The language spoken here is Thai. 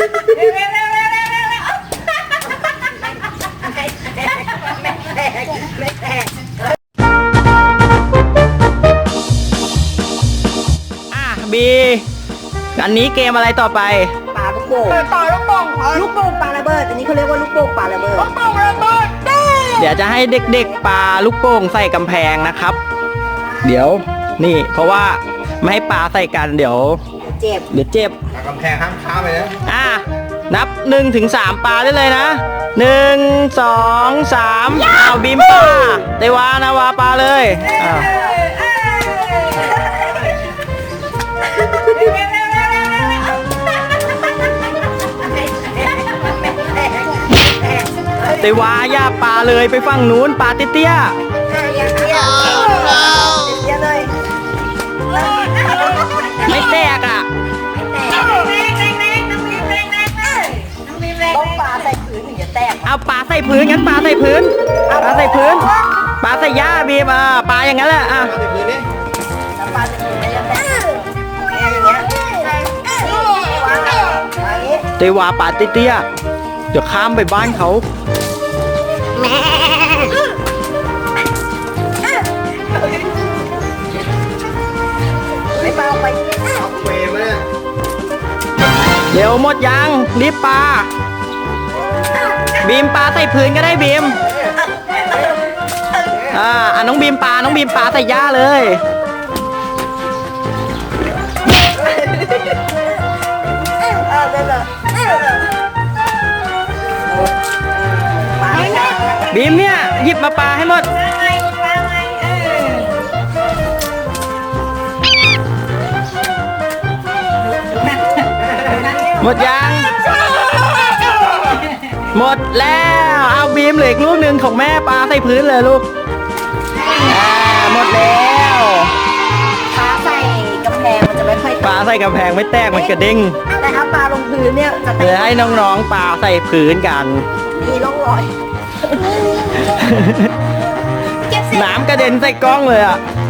อะบีอันนี้เกมอะไรต่อไป ปลาลูกโป่งปลาลูกโป่งลูกโป่งปลาระเบิด อันนี้เขาเรียกว่าลูกโป่งปลาระเบิดเดี๋ยวจะให้เด็กๆปาลูกโป่งใส่กำแพงนะครับ เดี๋ยวนี่ เพราะว่าไม่ให้ปาใส่กันเดี๋ยว เจ็บเดี๋ยวเจ็บกำแพงห้ามค้าไปนะอะนับ1ถึง3ปลาได้เลยนะ 1 2 3เอาบีมปลาเตวานาวาปลาเลยอะเตวาอย่าปลาเลยไปฝั่งนู้นปลาเตี้ยเยอ เอาปลาใส่พื้นงั้นปลาใส่พื้นปลาใส่พื้นปลาใส่หญ้าบีมอะปลาอย่างนั้นแหละอะมาติดพื้นนี่แล้วปลาจะถึงจะแตกอย่างเงี้ยอย่างนี้เตวาปลาเตี้ยๆเดี๋ยวข้ามไปบ้านเขาไม่ปลาไปเอาเวมาเนี่ยเร็วหมดยังรีบปลา บีมปลาใส่พื้นก็ได้บีมอ่าอะน้องบีมปลาน้องบีมปลาใส่หญ้าเลย บีมเนี่ยหยิบมาปลาให้หมด หมดยัง หมดแล้วเอาบีมเหลืออีกลูกหนึ่งของแม่ปลาใส่พื้นเลยลูกอ่าหมดแล้วปลาใส่กำแพงมันจะไม่ค่อยปลาใส่กำแพงไม่แตกมันกระเด้งแต่ถ้าปลาลงพื้นเนี่ยจะแตเดี๋ยวให้น้องๆปลาใส่พื้นกันมีร่องรอยน้ำกระเด็นใส่กล้องเลยอะเ